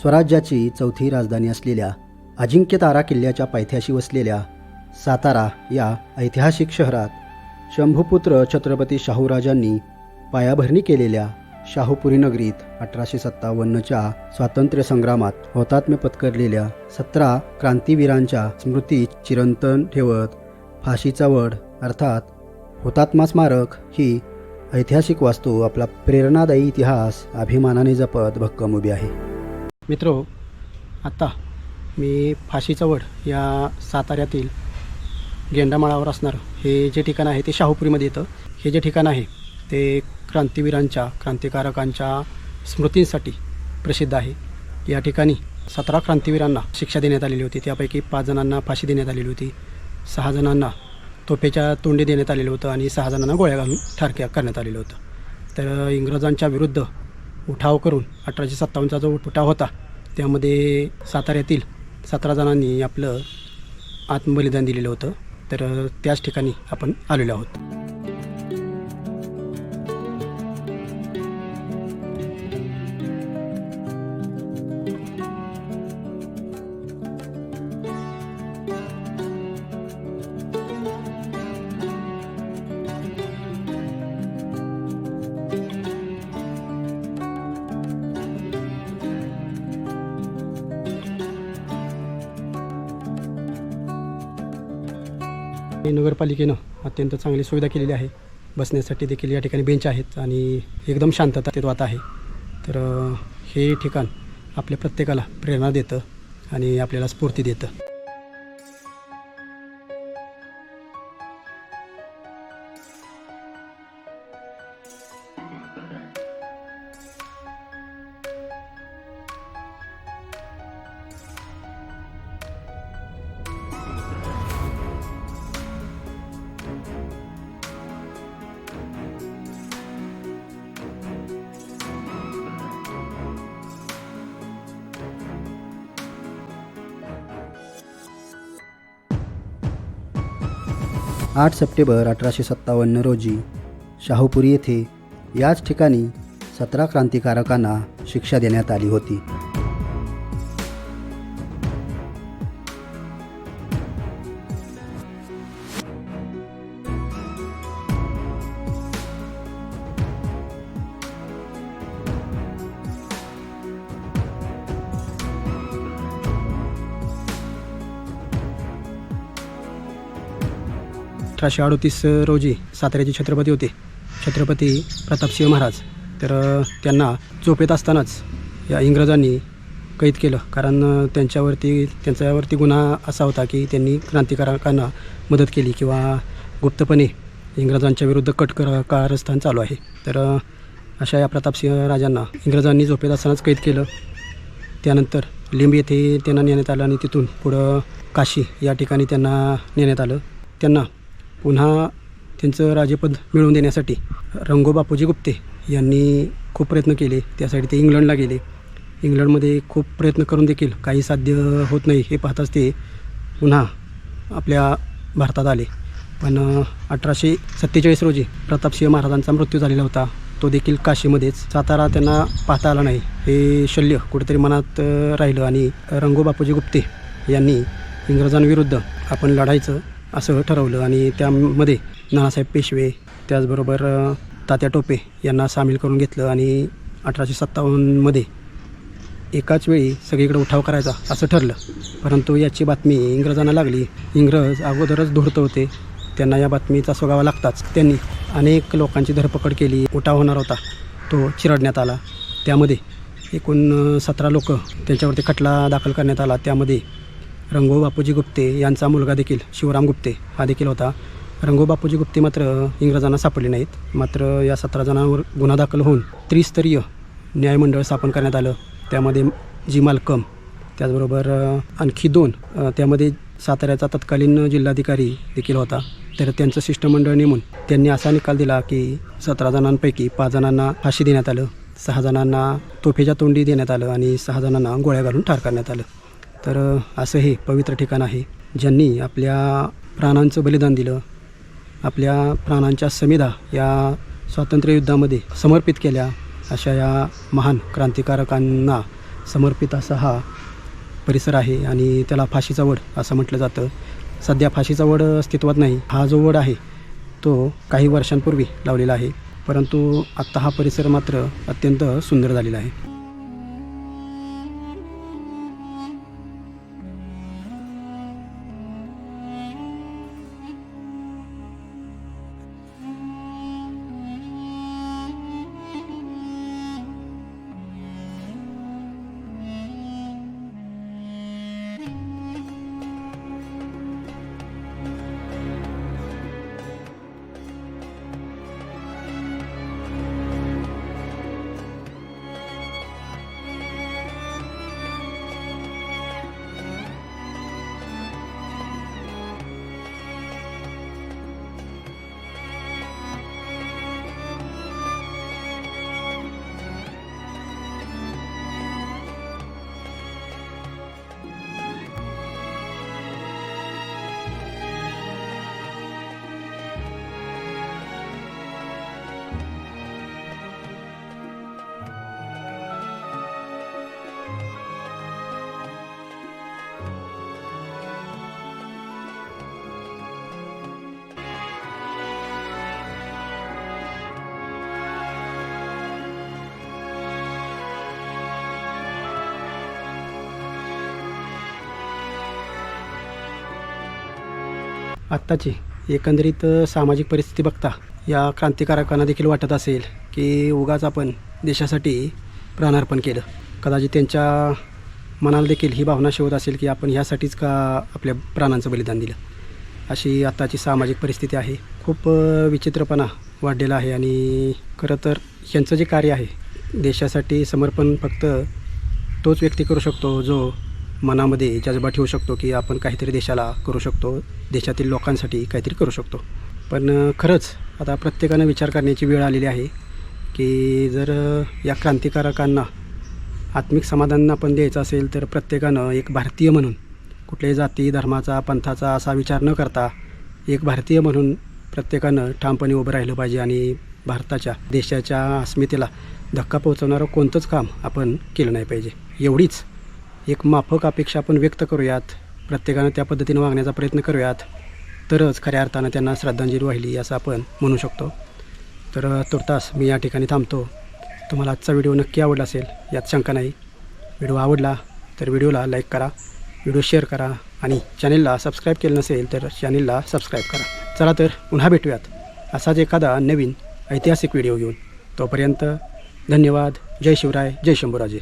स्वराज्याची चौथी राजधानी असलेल्या अजिंक्यतारा किल्ल्याच्या पायथ्याशी वसलेल्या सातारा या ऐतिहासिक शहरात शंभूपुत्र छत्रपती शाहूराजांनी पायाभरणी केलेल्या शाहूपुरी नगरीत अठराशे सत्तावन्नच्या स्वातंत्र्यसंग्रामात हौतात्म्य पत्करलेल्या सतरा क्रांतीवीरांच्या स्मृती चिरंतन ठेवत फाशीचा वड अर्थात हुतात्मा स्मारक ही ऐतिहासिक वास्तू आपला प्रेरणादायी इतिहास अभिमानाने जपत भक्कम उभी आहे. मित्रो आत्ता मी फाशीचा वड या साताऱ्यातील गेंडामाळावर असणारं. हे जे ठिकाण आहे ते शाहूपुरीमध्ये येतं. हे जे ठिकाण आहे ते क्रांतीवीरांच्या क्रांतिकारकांच्या स्मृतींसाठी प्रसिद्ध आहे. या ठिकाणी सतरा क्रांतीवीरांना शिक्षा देण्यात आलेली होती. त्यापैकी पाच जणांना फाशी देण्यात आलेली होती. सहा जणांना तोफेच्या तोंडी देण्यात आलेलं होतं आणि सहा जणांना गोळ्या घालून ठारक्या करण्यात आलेलं होतं. तर इंग्रजांच्या विरुद्ध उठाव करून अठराशे सत्तावन्नचा जो उठाव होता त्यामध्ये साताऱ्यातील सतरा जणांनी आपलं आत्मबलिदान दिलेलं होतं. तर त्याच ठिकाणी आपण आलेलो आहोत. नगरपालिकेनं अत्यंत चांगली सुविधा केलेली आहे. बसण्यासाठी देखील या ठिकाणी बेंच आहेत आणि एकदम शांतता तिथं आहे. तर हे ठिकाण आपल्या प्रत्येकाला प्रेरणा देतं आणि आपल्याला स्फूर्ती देतं. आठ सप्टेंबर अठराशे सत्तावन्न रोजी शाहूपुरी येथे याच ठिकाणी सतरा क्रांतिकारकांना शिक्षा देण्यात आली होती. अठराशे अडोतीस रोजी साताऱ्याचे छत्रपती होते. छत्रपती प्रतापसिंह महाराज. तर त्यांना झोपेत असतानाच या इंग्रजांनी कैद केलं. कारण त्यांच्यावरती त्यांच्यावरती गुन्हा असा होता की त्यांनी क्रांतिकारकांना मदत केली किंवा गुप्तपणे इंग्रजांच्या विरुद्ध कट कर कारस्थान चालू आहे. तर अशा या प्रतापसिंह राजांना इंग्रजांनी झोपेत असतानाच कैद केलं. त्यानंतर लिंब येथे त्यांना नेण्यात आलं आणि तिथून पुढं काशी या ठिकाणी त्यांना नेण्यात आलं. त्यांना पुन्हा त्यांचं राजेपद मिळवून देण्यासाठी रंगो बापूजी गुप्ते यांनी खूप प्रयत्न केले. त्यासाठी ते इंग्लंडला गेले. इंग्लंडमध्ये खूप प्रयत्न करून देखील काही साध्य होत नाही हे पाहताच ते पुन्हा आपल्या भारतात आले. पण अठराशे सत्तेचाळीस रोजी प्रतापसिंह महाराजांचा मृत्यू झालेला होता. तो देखील काशीमध्येच. सातारा त्यांना पाहता आला नाही. हे शल्य कुठेतरी मनात राहिलं आणि रंगो बापूजी गुप्ते यांनी इंग्रजांविरुद्ध आपण लढायचं असं ठरवलं आणि त्यामध्ये नानासाहेब पेशवे त्याचबरोबर तात्या टोपे यांना सामील करून घेतलं आणि अठराशे सत्तावन्नमध्ये एकाच वेळी सगळीकडे उठाव करायचा असं ठरलं. परंतु याची बातमी इंग्रजांना लागली. इंग्रज अगोदरच धुरत होते. त्यांना या बातमीचा सोगावा लागताच त्यांनी अनेक लोकांची धरपकड केली. उठाव होणार होता. तो चिरडण्यात आला. त्यामध्ये एकूण सतरा लोक त्यांच्यावरती खटला दाखल करण्यात आला. त्यामध्ये रंगो बापूजी गुप्ते यांचा मुलगा देखील शिवराम गुप्ते हा देखील होता. रंगो बापूजी गुप्ते मात्र इंग्रजांना सापडले नाहीत. मात्र या सतरा जणांवर गुन्हा दाखल होऊन त्रिस्तरीय न्यायमंडळ स्थापन करण्यात आलं. त्यामध्ये जी मालकम त्याचबरोबर आणखी दोन त्यामध्ये साताऱ्याचा तत्कालीन जिल्हाधिकारी देखील होता. तर त्यांचं शिष्टमंडळ नेमून त्यांनी असा निकाल दिला की सतरा जणांपैकी पाच जणांना फाशी देण्यात आलं सहा जणांना तोफेच्या तोंडी देण्यात आलं आणि सहा जणांना गोळ्या घालून ठार करण्यात आलं. तर असं हे पवित्र ठिकाण आहे ज्यांनी आपल्या प्राणांचं बलिदान दिलं. आपल्या प्राणांच्या समिधा या स्वातंत्र्ययुद्धामध्ये समर्पित केल्या. अशा या महान क्रांतिकारकांना समर्पित असा हा परिसर आहे आणि त्याला फाशीचा वड असं म्हटलं जातं. सध्या फाशीचा वड अस्तित्वात नाही. हा जो वड आहे तो काही वर्षांपूर्वी लावलेला आहे. परंतु आत्ता हा परिसर मात्र अत्यंत सुंदर झालेला आहे. आत्ताची. एकंदरीत सामाजिक परिस्थिती बघता या क्रांतिकारकांना देखील वाटत असेल की उगाच आपण देशासाठी प्राणार्पण केलं. कदाचित त्यांच्या मनाला देखील ही भावना शोध असेल की आपण ह्यासाठीच का आपल्या प्राणांचं बलिदान दिलं? अशी आत्ताची सामाजिक परिस्थिती आहे. खूप विचित्रपणा वाढलेला आहे आणि खरं तर ह्यांचं जे कार्य आहे देशासाठी समर्पण फक्त तोच व्यक्ती करू शकतो जो मनामध्ये जज्बा ठेवू शकतो की आपण काहीतरी देशाला करू शकतो. देशातील लोकांसाठी काहीतरी करू शकतो. पण खरंच आता प्रत्येकानं विचार करण्याची वेळ आलेली आहे की जर या क्रांतिकारकांना आत्मिक समाधान आपण द्यायचं असेल तर प्रत्येकानं एक भारतीय म्हणून कुठल्याही जाती धर्माचा पंथाचा असा विचार न करता एक भारतीय म्हणून प्रत्येकानं ठामपणे उभं राहिलं पाहिजे आणि भारताच्या देशाच्या अस्मितेला धक्का पोहोचवणारं कोणतंच काम आपण केलं नाही पाहिजे. एवढीच एक माफक अपेक्षा आपण व्यक्त करूयात. प्रत्येकानं त्या पद्धतीनं वागण्याचा प्रयत्न करूयात. तरच खऱ्या अर्थानं त्यांना श्रद्धांजली वाहिली असं आपण म्हणू शकतो. तर तुर्तास मी या ठिकाणी थांबतो. तुम्हाला आजचा व्हिडिओ नक्की आवडला असेल यात शंका नाही. व्हिडिओ आवडला तर व्हिडिओला लाईक करा व्हिडिओ शेअर करा आणि चॅनेलला सबस्क्राईब केलं नसेल तर चॅनेलला सबस्क्राईब करा. चला तर पुन्हा भेटूयात. असाच एखादा नवीन ऐतिहासिक व्हिडिओ घेऊन. तोपर्यंत धन्यवाद. जय शिवराय जय शंभूराजे.